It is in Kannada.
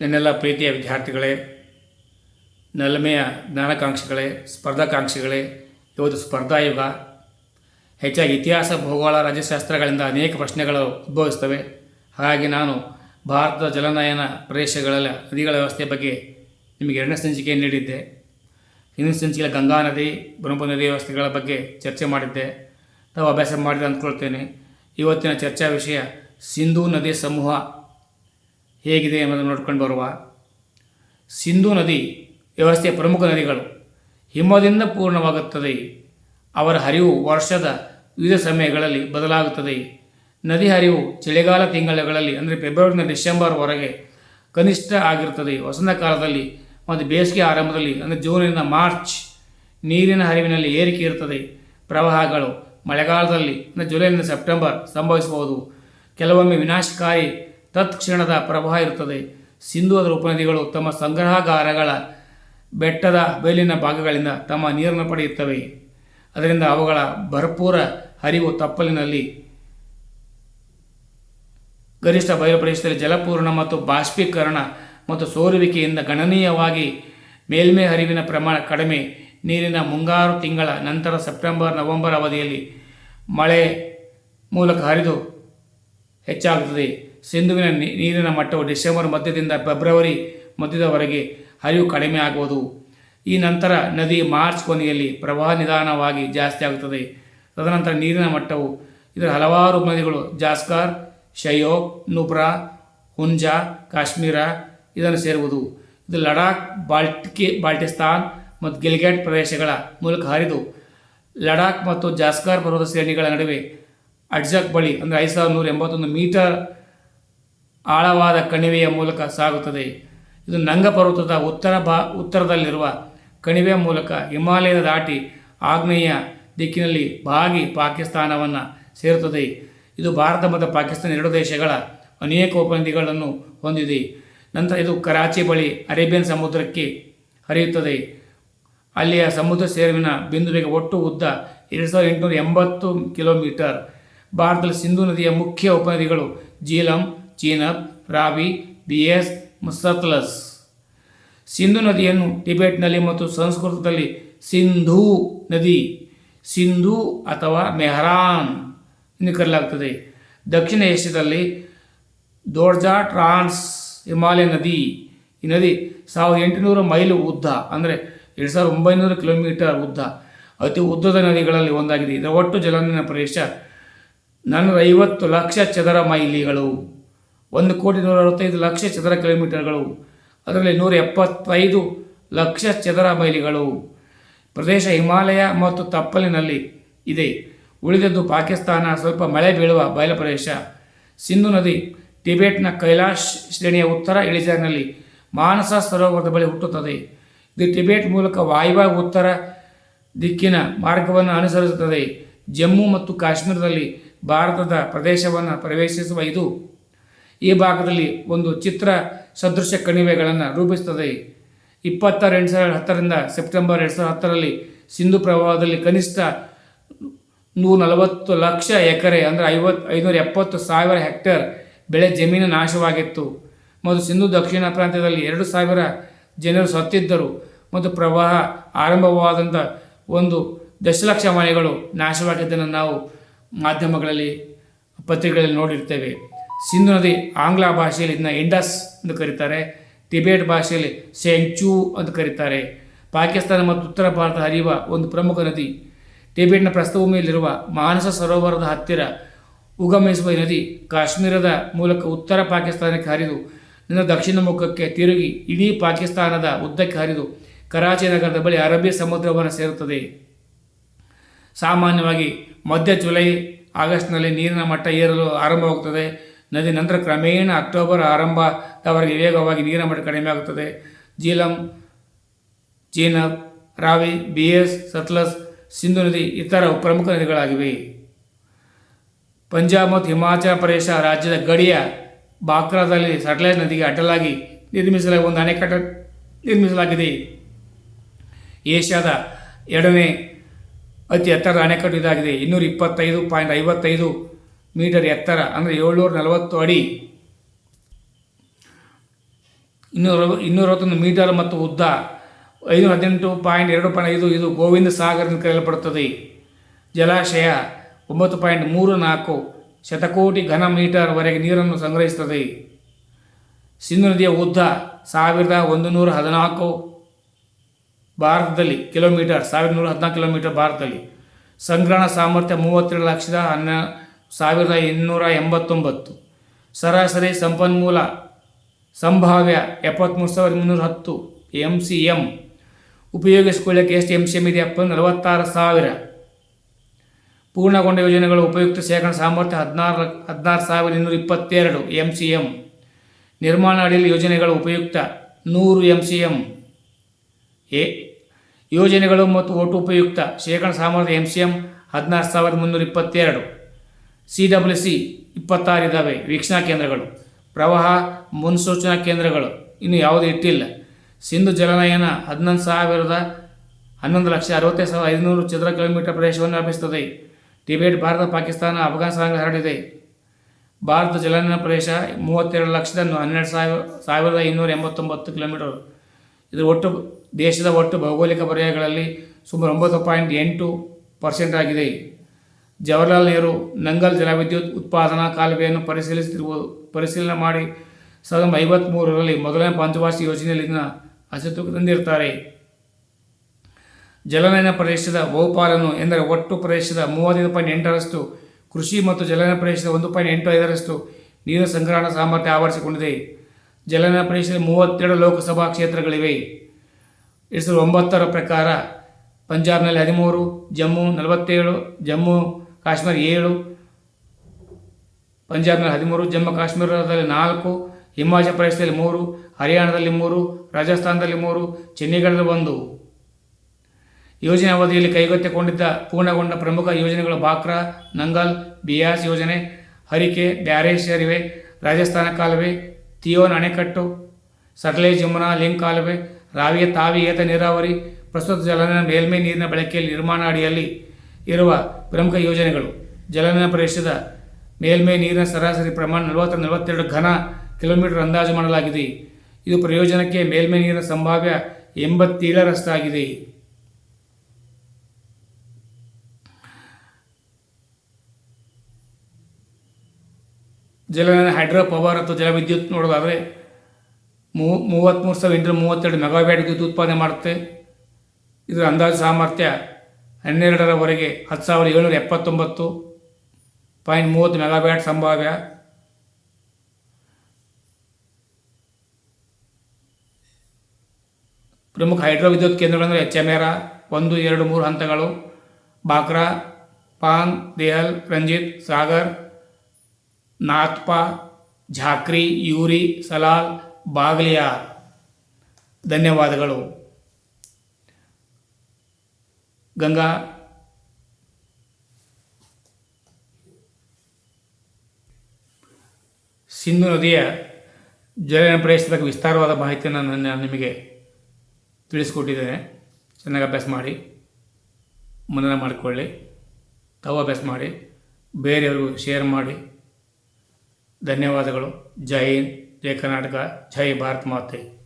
ನನ್ನೆಲ್ಲ ಪ್ರೀತಿಯ ವಿದ್ಯಾರ್ಥಿಗಳೇ, ನಲ್ಮೆಯ ಜ್ಞಾನಕಾಂಕ್ಷಿಗಳೇ, ಸ್ಪರ್ಧಾಕಾಂಕ್ಷಿಗಳೇ, ಇವತ್ತು ಸ್ಪರ್ಧಾಯುಗ ಹೆಚ್ಚಾಗಿ ಇತಿಹಾಸ, ಭೂಗೋಳ, ರಾಜ್ಯಶಾಸ್ತ್ರಗಳಿಂದ ಅನೇಕ ಪ್ರಶ್ನೆಗಳು ಉದ್ಭವಿಸ್ತವೆ ಹಾಗಾಗಿ ನಾನು ಭಾರತದ ಜಲನಯನ ಪ್ರದೇಶಗಳ ನದಿಗಳ ವ್ಯವಸ್ಥೆ ಬಗ್ಗೆ ನಿಮಗೆ ಎರಡನೇ ಸಂಚಿಕೆ ನೀಡಿದ್ದೆ. ಹಿಂದಿನ ಸಂಚಿಕೆಯ ಗಂಗಾ ನದಿ ಬ್ರಹ್ಮ ನದಿ ವ್ಯವಸ್ಥೆಗಳ ಬಗ್ಗೆ ಚರ್ಚೆ ಮಾಡಿದ್ದೆ. ತಾವು ಅಭ್ಯಾಸ ಮಾಡಿದೆ ಅಂದ್ಕೊಳ್ತೇನೆ ಇವತ್ತಿನ ಚರ್ಚಾ ವಿಷಯ ಸಿಂಧೂ ನದಿ ಸಮೂಹ ಹೇಗಿದೆ ಎಂಬುದನ್ನು ನೋಡ್ಕೊಂಡು ಬರುವ ಸಿಂಧೂ ನದಿ ವ್ಯವಸ್ಥೆಯ ಪ್ರಮುಖ ನದಿಗಳು ಹಿಮದಿಂದ ಪೂರ್ಣವಾಗುತ್ತದೆ. ಅವರ ಹರಿವು ವರ್ಷದ ವಿವಿಧ ಸಮಯಗಳಲ್ಲಿ ಬದಲಾಗುತ್ತದೆ. ನದಿ ಹರಿವು ಚಳಿಗಾಲ ತಿಂಗಳುಗಳಲ್ಲಿ, ಅಂದರೆ ಫೆಬ್ರವರಿಯಿಂದ ಡಿಸೆಂಬರ್ವರೆಗೆ ಕನಿಷ್ಠ ಆಗಿರುತ್ತದೆ. ವಸಂತ ಕಾಲದಲ್ಲಿ ಮತ್ತು ಬೇಸಿಗೆ ಆರಂಭದಲ್ಲಿ, ಅಂದರೆ ಜೂನಿಂದ ಮಾರ್ಚ್ ನೀರಿನ ಹರಿವಿನಲ್ಲಿ ಏರಿಕೆ ಇರುತ್ತದೆ. ಪ್ರವಾಹಗಳು ಮಳೆಗಾಲದಲ್ಲಿ, ಅಂದರೆ ಜುಲೈನಿಂದ ಸೆಪ್ಟೆಂಬರ್ ಸಂಭವಿಸಬಹುದು. ಕೆಲವೊಮ್ಮೆ ವಿನಾಶಕಾರಿ ತತ್ಕ್ಷಣದ ಪ್ರಭಾವ ಇರುತ್ತದೆ. ಸಿಂಧು ಅದರ ಉಪನದಿಗಳು ತಮ್ಮ ಸಂಗ್ರಹಾಗಾರಗಳ ಬೆಟ್ಟದ ಬಯಲಿನ ಭಾಗಗಳಿಂದ ತಮ್ಮ ನೀರನ್ನು ಪಡೆಯುತ್ತವೆ. ಅದರಿಂದ ಅವುಗಳ ಭರ್ಪೂರ ಹರಿವು ತಪ್ಪಲಿನಲ್ಲಿ ಗರಿಷ್ಠ ಬಯಲು ಪ್ರದೇಶದಲ್ಲಿ ಜಲಪೂರ್ಣ ಮತ್ತು ಬಾಷ್ಪೀಕರಣ ಮತ್ತು ಸೋರುವಿಕೆಯಿಂದ ಗಣನೀಯವಾಗಿ ಮೇಲ್ಮೈ ಹರಿವಿನ ಪ್ರಮಾಣ ಕಡಿಮೆ. ನೀರಿನ ಮುಂಗಾರು ತಿಂಗಳ ನಂತರ ಸೆಪ್ಟೆಂಬರ್, ನವೆಂಬರ್ ಅವಧಿಯಲ್ಲಿ ಮಳೆ ಮೂಲಕ ಹರಿದು ಹೆಚ್ಚಾಗುತ್ತದೆ. ಸಿಂಧುವಿನ ನೀರಿನ ಮಟ್ಟವು ಡಿಸೆಂಬರ್ ಮಧ್ಯದಿಂದ ಫೆಬ್ರವರಿ ಮಧ್ಯದವರೆಗೆ ಹರಿವು ಕಡಿಮೆ ಆಗುವುದು. ಈ ನಂತರ ನದಿ ಮಾರ್ಚ್ ಕೊನೆಯಲ್ಲಿ ಪ್ರವಾಹ ನಿಧಾನವಾಗಿ ಜಾಸ್ತಿ ಆಗುತ್ತದೆ. ತದನಂತರ ನೀರಿನ ಮಟ್ಟವು ಇದರ ಹಲವಾರು ನದಿಗಳು ಜಾಸ್ಕಾರ್, ಶಯೋಕ್, ನುಬ್ರಾ, ಹುಂಜಾ, ಕಾಶ್ಮೀರ ಇದನ್ನು ಸೇರುವುದು. ಇದು ಲಡಾಖ್ ಬಾಲ್ಟಿಕೆ ಬಾಲ್ಟಿಸ್ತಾನ್ ಮತ್ತು ಗಿಲ್ಗೆಟ್ ಪ್ರದೇಶಗಳ ಮೂಲಕ ಹರಿದು ಲಡಾಖ್ ಮತ್ತು ಜಾಸ್ಕರ್ ಪರ್ವತ ಶ್ರೇಣಿಗಳ ನಡುವೆ ಅಡ್ಜಕ್ ಬಳಿ ಅಂದರೆ ಐದು ಸಾವಿರದ ನೂರ ಎಂಬತ್ತೊಂದು ಮೀಟರ್ ಆಳವಾದ ಕಣಿವೆಯ ಮೂಲಕ ಸಾಗುತ್ತದೆ. ಇದು ನಂಗ ಪರ್ವತದ ಉತ್ತರ ಬಾ ಉತ್ತರದಲ್ಲಿರುವ ಕಣಿವೆಯ ಮೂಲಕ ಹಿಮಾಲಯದ ದಾಟಿ ಆಗ್ನೇಯ ದಿಕ್ಕಿನಲ್ಲಿ ಬಾಗಿ ಪಾಕಿಸ್ತಾನವನ್ನು ಸೇರುತ್ತದೆ. ಇದು ಭಾರತ ಮತ್ತು ಪಾಕಿಸ್ತಾನ ಎರಡು ದೇಶಗಳ ಅನೇಕ ಉಪನದಿಗಳನ್ನು ಹೊಂದಿದೆ. ನಂತರ ಇದು ಕರಾಚಿ ಬಳಿ ಅರೇಬಿಯನ್ ಸಮುದ್ರಕ್ಕೆ ಹರಿಯುತ್ತದೆ. ಅಲ್ಲಿಯ ಸಮುದ್ರ ಸೇರುವಿನ ಬಿಂದುವಿಗೆ ಒಟ್ಟು ಉದ್ದ ಎರಡು ಸಾವಿರದ ಎಂಟುನೂರ ಎಂಬತ್ತು ಕಿಲೋಮೀಟರ್. ಭಾರತದಲ್ಲಿ ಸಿಂಧೂ ನದಿಯ ಮುಖ್ಯ ಉಪನದಿಗಳು ಜೀಲಂ ಚೀನಬ್ ರಾವಿ ಬಿಎಸ್ ಮುಸತ್ಲಸ್. ಸಿಂಧು ನದಿಯನ್ನು ಟಿಬೆಟ್ನಲ್ಲಿ ಮತ್ತು ಸಂಸ್ಕೃತದಲ್ಲಿ ಸಿಂಧೂ ನದಿ, ಸಿಂಧೂ ಅಥವಾ ಮೆಹರಾನ್ ಎಂದು ಕರೆಯಲಾಗುತ್ತದೆ ದಕ್ಷಿಣ ಏಷ್ಯಾದಲ್ಲಿ ದೋರ್ಜಾ ಟ್ರಾನ್ಸ್ ಹಿಮಾಲಯ ನದಿ, ಈ ನದಿ ಸಾವಿರದ ಎಂಟುನೂರು ಮೈಲು ಉದ್ದ, ಅಂದರೆ ಎರಡು ಸಾವಿರದ ಒಂಬೈನೂರು ಕಿಲೋಮೀಟರ್ ಉದ್ದ. ಅತಿ ಉದ್ದದ ನದಿಗಳಲ್ಲಿ ಒಂದಾಗಿದೆ. ಇದರ ಒಟ್ಟು ಜಲಾನಯನ ಪ್ರದೇಶ ನಾನ್ನೂರ ಐವತ್ತು ಲಕ್ಷ ಚದರ ಮೈಲಿಗಳು. ಒಂದು ಕೋಟಿ ನೂರ ಅರವತ್ತೈದು ಲಕ್ಷ ಚದರ ಕಿಲೋಮೀಟರ್ಗಳು. ಅದರಲ್ಲಿ ನೂರ ಎಪ್ಪತ್ತೈದು ಲಕ್ಷ ಚದರ ಮೈಲಿಗಳು. ಪ್ರದೇಶ ಹಿಮಾಲಯ ಮತ್ತು ತಪ್ಪಲಿನಲ್ಲಿ ಇದೆ. ಉಳಿದದ್ದು ಪಾಕಿಸ್ತಾನ. ಸ್ವಲ್ಪ ಮಳೆ ಬೀಳುವ ಬಯಲು ಪ್ರದೇಶ. ಸಿಂಧು ನದಿ ಟಿಬೆಟ್ನ ಕೈಲಾಶ್ ಶ್ರೇಣಿಯ ಉತ್ತರ ಇಳಿಜಾರಿನಲ್ಲಿ ಮಾನಸ ಸರೋವರದ ಬಳಿ ಹುಟ್ಟುತ್ತದೆ. ಇದು ಟಿಬೆಟ್ ಮೂಲಕ ವಾಯುವ್ಯ ಉತ್ತರ ದಿಕ್ಕಿನ ಮಾರ್ಗವನ್ನು ಅನುಸರಿಸುತ್ತದೆ. ಜಮ್ಮು ಮತ್ತು ಕಾಶ್ಮೀರದಲ್ಲಿ ಭಾರತದ ಪ್ರದೇಶವನ್ನು ಪ್ರವೇಶಿಸುವ ಇದು ಈ ಭಾಗದಲ್ಲಿ ಒಂದು ಚಿತ್ರ ಸದೃಶ ಕಣಿವೆಗಳನ್ನು ರೂಪಿಸುತ್ತದೆ ಇಪ್ಪತ್ತಾರು ಎರಡು ಸಾವಿರದ ಹತ್ತರಿಂದ ಸೆಪ್ಟೆಂಬರ್ ಎರಡು ಸಾವಿರದ ಹತ್ತರಲ್ಲಿ ಸಿಂಧು ಪ್ರವಾಹದಲ್ಲಿ ಕನಿಷ್ಠ ನೂರ ನಲವತ್ತು ಲಕ್ಷ ಎಕರೆ ಅಂದರೆ ಐವತ್ತು, ಐನೂರ ಎಪ್ಪತ್ತು ಸಾವಿರ ಹೆಕ್ಟೇರ್ ಬೆಳೆ ಜಮೀನು ನಾಶವಾಗಿತ್ತು. ಮತ್ತು ಸಿಂಧು ದಕ್ಷಿಣ ಪ್ರಾಂತ್ಯದಲ್ಲಿ ಎರಡು ಸಾವಿರ ಜನರು ಸತ್ತಿದ್ದರು. ಮತ್ತು ಪ್ರವಾಹ ಆರಂಭವಾದಂಥ ಒಂದು ದಶಲಕ್ಷ ಮನೆಗಳು ನಾಶವಾಗಿದ್ದನ್ನು ನಾವು ಮಾಧ್ಯಮಗಳಲ್ಲಿ, ಪತ್ರಿಕೆಗಳಲ್ಲಿ ನೋಡಿರ್ತೇವೆ. ಸಿಂಧು ನದಿ ಆಂಗ್ಲ ಭಾಷೆಯಲ್ಲಿ ಇದನ್ನ ಇಂಡಸ್ ಎಂದು ಕರೀತಾರೆ, ಟಿಬೇಟ್ ಭಾಷೆಯಲ್ಲಿ ಸೆಂಚು ಅಂತ ಕರೀತಾರೆ. ಪಾಕಿಸ್ತಾನ ಮತ್ತು ಉತ್ತರ ಭಾರತ ಹರಿಯುವ ಒಂದು ಪ್ರಮುಖ ನದಿ. ಟಿಬೇಟ್ನ ಪ್ರಸ್ಥಭೂಮಿಯಲ್ಲಿರುವ ಮಾನಸ ಸರೋವರದ ಹತ್ತಿರ ಉಗಮಿಸುವ ನದಿ ಕಾಶ್ಮೀರದ ಮೂಲಕ ಉತ್ತರ ಪಾಕಿಸ್ತಾನಕ್ಕೆ ಹರಿದು ನಿನ್ನ ದಕ್ಷಿಣ ಮುಖಕ್ಕೆ ತಿರುಗಿ ಇಡೀ ಪಾಕಿಸ್ತಾನದ ಉದ್ದಕ್ಕೆ ಹರಿದು ಕರಾಚಿ ನಗರದ ಬಳಿ ಅರಬ್ಬಿ ಸಮುದ್ರವನ್ನು ಸೇರುತ್ತದೆ. ಸಾಮಾನ್ಯವಾಗಿ ಮಧ್ಯ ಜುಲೈ, ಆಗಸ್ಟ್ನಲ್ಲಿ ನೀರಿನ ಮಟ್ಟ ಏರಲು ಆರಂಭವಾಗುತ್ತದೆ. ನದಿ ನಂತರ ಕ್ರಮೇಣ ಅಕ್ಟೋಬರ್ ಆರಂಭದವರೆಗೆ ವೇಗವಾಗಿ ನೀರಿನ ಮಟ್ಟ ಕಡಿಮೆ ಆಗುತ್ತದೆ. ಜೀಲಂ, ಚೀನಬ್, ರಾವಿ ಬಿ ಎಸ್ ಸತ್ಲಸ್ ಸಿಂಧು ನದಿ ಇತರ ಪ್ರಮುಖ ನದಿಗಳಾಗಿವೆ. ಪಂಜಾಬ್ ಮತ್ತು ಹಿಮಾಚಲ ಪ್ರದೇಶ ರಾಜ್ಯದ ಗಡಿಯ ಬಾಕ್ರಾದಲ್ಲಿ ಸಟ್ಲೇಜ್ ನದಿಗೆ ಅಡ್ಡಲಾಗಿ ನಿರ್ಮಿಸಲಾಗಿ ಒಂದು ಅಣೆಕಟ್ಟು ನಿರ್ಮಿಸಲಾಗಿದೆ. ಏಷ್ಯಾದ ಎರಡನೇ ಅತಿ ಎತ್ತರದ ಅಣೆಕಟ್ಟು ಇದಾಗಿದೆ. ಇನ್ನೂರ ಇಪ್ಪತ್ತೈದು ಪಾಯಿಂಟ್ ಐವತ್ತೈದು ಮೀಟರ್ ಎತ್ತರ, ಅಂದರೆ ಏಳ್ನೂರ ನಲವತ್ತು ಅಡಿ. ಇನ್ನೂರ ಇನ್ನೂರವತ್ತೊಂದು ಮೀಟರ್ ಮತ್ತು ಉದ್ದ. ಐನೂರ ಹದಿನೆಂಟು ಪಾಯಿಂಟ್ ಎರಡು ಪಾಯಿಂಟ್ ಐದು, ಇದು ಗೋವಿಂದ ಸಾಗರ್ ಎಂದು ಕರೆಯಲ್ಪಡುತ್ತದೆ. ಜಲಾಶಯ ಒಂಬತ್ತು ಪಾಯಿಂಟ್ ಮೂರು ನಾಲ್ಕು ಶತಕೋಟಿ ಘನ ಮೀಟರ್ವರೆಗೆ ನೀರನ್ನು ಸಂಗ್ರಹಿಸುತ್ತದೆ. ಸಿಂಧು ನದಿಯ ಉದ್ದ ಸಾವಿರದ ಒಂದು ನೂರ ಹದಿನಾಲ್ಕು ಭಾರತದಲ್ಲಿ, ಕಿಲೋಮೀಟರ್ ಸಾವಿರದ ನೂರ ಹದಿನಾಲ್ಕು ಕಿಲೋಮೀಟರ್ ಭಾರತದಲ್ಲಿ. ಸಂಗ್ರಹಣ ಸಾಮರ್ಥ್ಯ ಮೂವತ್ತೆರಡು ಲಕ್ಷದ ಹನ್ನ ಸಾವಿರದ ಇನ್ನೂರ ಎಂಬತ್ತೊಂಬತ್ತು. ಸರಾಸರಿ ಸಂಪನ್ಮೂಲ ಸಂಭಾವ್ಯ ಎಪ್ಪತ್ತ್ಮೂರು ಸಾವಿರದ ಮುನ್ನೂರ ಹತ್ತು ಎಂ ಸಿ ಎಂ ಉಪಯೋಗಿಸಿಕೊಳ್ಳಕ್ಕೆ ಎಷ್ಟು ಎಂ ಸಿ ಎಂ ಇದೆ ಅಪ್ಪ? ನಲವತ್ತಾರು ಸಾವಿರ. ಪೂರ್ಣಗೊಂಡ ಯೋಜನೆಗಳು ಉಪಯುಕ್ತ ಶೇಖರಣ ಸಾಮರ್ಥ್ಯ ಹದಿನಾರು ಹದಿನಾರು ಸಾವಿರದ ಇನ್ನೂರ ಇಪ್ಪತ್ತೆರಡು ಎಂ ಸಿ ಎಂ ನಿರ್ಮಾಣ ಅಡಿಯಲ್ಲಿ ಯೋಜನೆಗಳು ಉಪಯುಕ್ತ ನೂರು ಎಂ ಸಿ ಎಂ ಎ, ಯೋಜನೆಗಳು ಮತ್ತು ಒಟ್ಟು ಉಪಯುಕ್ತ ಶೇಖರಣ ಸಾಮರ್ಥ್ಯ ಎಂ ಸಿ ಎಂ ಹದಿನಾರು ಸಾವಿರದ ಮುನ್ನೂರ ಇಪ್ಪತ್ತೆರಡು. ಸಿ ಡಬ್ಲ್ಯೂ ಸಿ ಇಪ್ಪತ್ತಾರು ಇದ್ದಾವೆ ವೀಕ್ಷಣಾ ಕೇಂದ್ರಗಳು. ಪ್ರವಾಹ, ಮುನ್ಸೂಚನಾ ಕೇಂದ್ರಗಳು. ಇನ್ನು ಯಾವುದೂ ಇಟ್ಟಿಲ್ಲ. ಸಿಂಧು ಜಲನಯನ ಹದಿನೊಂದು ಸಾವಿರದ ಹನ್ನೊಂದು ಲಕ್ಷ ಅರವತ್ತೈದು ಸಾವಿರದ ಐದುನೂರು ಚದರ ಕಿಲೋಮೀಟರ್ ಪ್ರದೇಶವನ್ನು ವ್ಯಾಪಿಸುತ್ತದೆ. ಟಿಬೇಟ್, ಭಾರತ, ಪಾಕಿಸ್ತಾನ ಅಫ್ಘಾನಿಸ್ತಾನ ಹರಡಿದೆ. ಭಾರತ ಜಲನಯನ ಪ್ರದೇಶ ಮೂವತ್ತೆರಡು ಲಕ್ಷದ ಹನ್ನೆರಡು ಸಾವಿರ, ಸಾವಿರದ ಇನ್ನೂರ ಎಂಬತ್ತೊಂಬತ್ತು ಕಿಲೋಮೀಟರ್. ಇದು ಒಟ್ಟು ದೇಶದ ಒಟ್ಟು ಭೌಗೋಳಿಕ ಪರ್ಯಾಯಗಳಲ್ಲಿ ಸುಮಾರು ಒಂಬತ್ತು ಪಾಯಿಂಟ್ ಎಂಟು ಪರ್ಸೆಂಟ್ ಆಗಿದೆ. ಜವಾಹರ್ಲಾಲ್ ನೆಹರು ನಂಗಲ್ ಜಲವಿದ್ಯುತ್ ಉತ್ಪಾದನಾ ಕಾಲುವೆಯನ್ನು ಪರಿಶೀಲಿಸುತ್ತಿರುವುದು ಪರಿಶೀಲನೆ ಮಾಡಿ ಸಾವಿರದ ಒಂಬೈನೂರ ಮೊದಲನೇ ಪಂಚವಾರ್ಷಿಕ ಯೋಜನೆಯಲ್ಲಿ ಇದನ್ನು ಅಸ್ತಿತ್ವಕ್ಕೆ ತಂದಿರ್ತಾರೆ. ಜಲನಯನ ಪ್ರದೇಶದ ಬಹುಪಾಲನ್ನು ಎಂದರೆ ಒಟ್ಟು ಪ್ರದೇಶದ ಮೂವತ್ತೈದು ಪಾಯಿಂಟ್ ಎಂಟರಷ್ಟು, ಕೃಷಿ ಮತ್ತು ಜಲನಯನ ಪ್ರದೇಶದ ಒಂದು ಪಾಯಿಂಟ್ ಎಂಟು ಐದರಷ್ಟು ನೀರಿನ ಸಂಗ್ರಹಣಾ ಸಾಮರ್ಥ್ಯ ಆವರಿಸಿಕೊಂಡಿದೆ. ಜಲನಯನ ಪ್ರದೇಶದ ಮೂವತ್ತೆರಡು ಲೋಕಸಭಾ ಕ್ಷೇತ್ರಗಳಿವೆ. ಎರಡು ಸಾವಿರದ ಒಂಬತ್ತರ ಪ್ರಕಾರ ಪಂಜಾಬ್ನಲ್ಲಿ ಹದಿಮೂರು, ಜಮ್ಮು ನಲವತ್ತೇಳು, ಜಮ್ಮು ಕಾಶ್ಮೀರ ಏಳು, ಪಂಜಾಬ್ನಲ್ಲಿ ಹದಿಮೂರು, ಜಮ್ಮು ಕಾಶ್ಮೀರದಲ್ಲಿ ನಾಲ್ಕು, ಹಿಮಾಚಲ ಪ್ರದೇಶದಲ್ಲಿ ಮೂರು, ಹರಿಯಾಣದಲ್ಲಿ ಮೂರು, ರಾಜಸ್ಥಾನದಲ್ಲಿ ಮೂರು, ಚಂಡೀಗಢದಲ್ಲಿ ಒಂದು. ಯೋಜನೆ ಅವಧಿಯಲ್ಲಿ ಕೈಗೆತ್ತಿಕೊಂಡಿದ್ದ ಪೂರ್ಣಗೊಂಡ ಪ್ರಮುಖ ಯೋಜನೆಗಳು ಬಾಕ್ರಾ, ನಂಗಲ್, ಬಿಯಾಸ್ ಯೋಜನೆ, ಹರಿಕೆ, ಬ್ಯಾರೇಜ್ ಸೇರಿವೆ, ರಾಜಸ್ಥಾನ ಕಾಲುವೆ, ತಿಯೋನ್ ಅಣೆಕಟ್ಟು, ಸಟ್ಲೇಜ್ ಜಮುನಾ ಲಿಂಕ್ ಕಾಲುವೆ, ರಾವಿಯ ತಾವಿ ಏತ ನೀರಾವರಿ, ಪ್ರಸ್ತುತ ಜಲನ ಮೇಲ್ಮೈ ನೀರಿನ ಬಳಕೆಯಲ್ಲಿ ನಿರ್ಮಾಣ ಅಡಿಯಲ್ಲಿ ಇರುವ ಪ್ರಮುಖ ಯೋಜನೆಗಳು. ಜಲನ ಪ್ರದೇಶದ ಮೇಲ್ಮೈ ನೀರಿನ ಸರಾಸರಿ ಪ್ರಮಾಣ ನಲವತ್ತ ನಲವತ್ತೆರಡು ಘನ ಕಿಲೋಮೀಟರ್ ಅಂದಾಜು ಮಾಡಲಾಗಿದೆ. ಇದು ಪ್ರಯೋಜನಕ್ಕೆ ಮೇಲ್ಮೈ ನೀರಿನ ಸಂಭಾವ್ಯ ಎಂಬತ್ತೇಳರಷ್ಟಾಗಿದೆ. ಜಲನ ಹೈಡ್ರೋ ಪವರ್ ಅಥವಾ ಜಲವಿದ್ಯುತ್ ನೋಡೋದಾದರೆ ಮೂ ಮೂವತ್ತ್ಮೂರು ಸಾವಿರದ ಎಂಟುನೂರ ಮೂವತ್ತೆರಡು ಮೆಗಾವ್ಯಾಟ್ ವಿದ್ಯುತ್ ಉತ್ಪಾದನೆ ಮಾಡುತ್ತೆ. ಇದರ ಅಂದಾಜು ಸಾಮರ್ಥ್ಯ ಹನ್ನೆರಡರವರೆಗೆ ಹತ್ತು ಸಾವಿರದ ಏಳ್ನೂರ ಎಪ್ಪತ್ತೊಂಬತ್ತು ಪಾಯಿಂಟ್ ಮೂವತ್ತು ಮೆಗಾಬ್ಯಾಟ್ ಸಂಭಾವ್ಯ. ಪ್ರಮುಖ ಹೈಡ್ರೋ ವಿದ್ಯುತ್ ಕೇಂದ್ರಗಳೆಂದರೆ ಎರ ಒಂದು, ಎರಡು, ಮೂರು ಹಂತಗಳು. ಬಾಕ್ರಾ ಪಾಂಗ್ ದೇಹಲ್, ರಂಜಿತ್, ಸಾಗರ್ ನಾಥ್ಪಾ ಝಾಕ್ರಿ, ಯೂರಿ, ಸಲಾಲ್, ಬಾಗ್ಲಿಯಾರ್. ಧನ್ಯವಾದಗಳು. ಗಂಗಾ. ಸಿಂಧು ನದಿಯ ಜಲನ ಪ್ರದೇಶದ ವಿಸ್ತಾರವಾದ ಮಾಹಿತಿಯನ್ನು ನಾನು ನಿಮಗೆ ತಿಳಿಸ್ಕೊಟ್ಟಿದ್ದೇನೆ. ಚೆನ್ನಾಗಿ ಅಭ್ಯಾಸ ಮಾಡಿ. ಮನನ ಮಾಡಿಕೊಳ್ಳಿ. ತಾವು ಅಭ್ಯಾಸ ಮಾಡಿ. ಬೇರೆಯವ್ರಿಗೂ ಶೇರ್ ಮಾಡಿ. ಧನ್ಯವಾದಗಳು. ಜೈ ಹಿಂದ್, ಜೈ ಕರ್ನಾಟಕ, ಜೈ ಭಾರತ್ ಮಾತೆ.